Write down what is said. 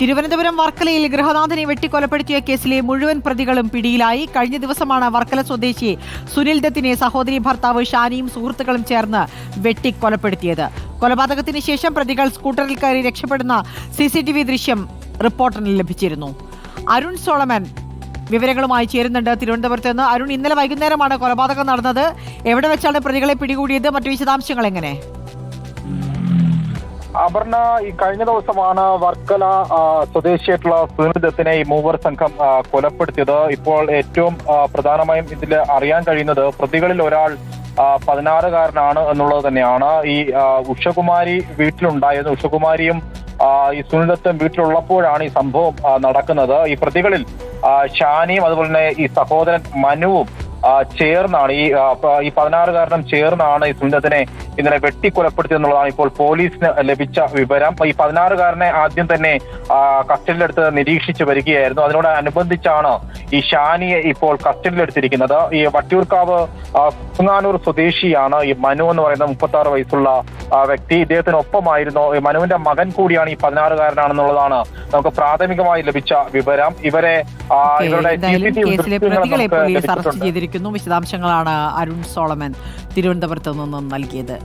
തിരുവനന്തപുരം വർക്കലയിൽ ഗൃഹനാഥനെ വെട്ടിക്കൊലപ്പെടുത്തിയ കേസിലെ മുഴുവൻ പ്രതികളും പിടിയിലായി. കഴിഞ്ഞ ദിവസമാണ് വർക്കല സ്വദേശി സുനിൽ ദത്തിനെ സഹോദരി ഭർത്താവ് ഷാനിയും സുഹൃത്തുക്കളും ചേർന്ന് വെട്ടിക്കൊലപ്പെടുത്തിയത്. കൊലപാതകത്തിന് ശേഷം പ്രതികൾ സ്കൂട്ടറിൽ കയറി രക്ഷപ്പെടുന്ന സി സി ടി വി ദൃശ്യം റിപ്പോർട്ടറിന് ലഭിച്ചിരുന്നു. അരുൺ സോളമൻ വിവരങ്ങളുമായി ചേരുന്നുണ്ട് തിരുവനന്തപുരത്ത് നിന്ന്. അരുൺ ഇന്നലെ വൈകുന്നേരമാണ് കൊലപാതകം നടന്നത്. എവിടെ വെച്ചാണ് പ്രതികളെ പിടികൂടിയത്? മറ്റു വിശദാംശങ്ങൾ എങ്ങനെ? അപർണ ഈ കഴിഞ്ഞ ദിവസമാണ് വർക്കല സ്വദേശിയായിട്ടുള്ള സുനിൽദത്തിനെ ഈ മൂവർ സംഘം കൊലപ്പെടുത്തിയത്. ഇപ്പോൾ ഏറ്റവും പ്രധാനമായും ഇതിൽ അറിയാൻ കഴിയുന്നത് പ്രതികളിൽ ഒരാൾ പതിനാറുകാരനാണ് എന്നുള്ളത് തന്നെയാണ്. ഈ ഉഷകുമാരി വീട്ടിലുണ്ടായിരുന്നു. ഉഷകുമാരിയും ഈ സുനിൽ ദത്തും വീട്ടിലുള്ളപ്പോഴാണ് ഈ സംഭവം നടക്കുന്നത്. ഈ പ്രതികളിൽ ഷാനിയും അതുപോലെ തന്നെ ഈ സഹോദരൻ മനുവും ചേർന്നാണ്. ഈ ഈ പതിനാറുകാരനും ചേർന്നാണ് ഈ സുനിതത്തിനെ ഇന്നലെ വെട്ടിക്കൊലപ്പെടുത്തിയെന്നുള്ളതാണ് ഇപ്പോൾ പോലീസിന് ലഭിച്ച വിവരം. ഈ പതിനാറുകാരനെ ആദ്യം തന്നെ കസ്റ്റഡിയിലെടുത്ത് നിരീക്ഷിച്ച് വരികയായിരുന്നു. അതിനോട് അനുബന്ധിച്ചാണ് ഈ ഷാനിയെ ഇപ്പോൾ കസ്റ്റഡിയിലെടുത്തിരിക്കുന്നത്. ഈ വട്ടിയൂർക്കാവ് കുങ്ങാനൂർ സ്വദേശിയാണ് ഈ മനു എന്ന് പറയുന്ന മുപ്പത്തി ആറ് വയസ്സുള്ള വ്യക്തി. ഇദ്ദേഹത്തിനൊപ്പമായിരുന്നു ഈ മനുവിന്റെ മകൻ കൂടിയാണ് ഈ പതിനാറുകാരനാണെന്നുള്ളതാണ് നമുക്ക് പ്രാഥമികമായി ലഭിച്ച വിവരം. ഇവരെ ഇവരുടെ ദൃശ്യങ്ങൾ നമുക്ക് ലഭിച്ചിട്ടുണ്ട്. ചെയ്തിരിക്കുന്നു വിശദാംശങ്ങളാണ് അരുൺ സോളമൻ തിരുവനന്തപുരത്ത് നിന്നും നൽകിയത്.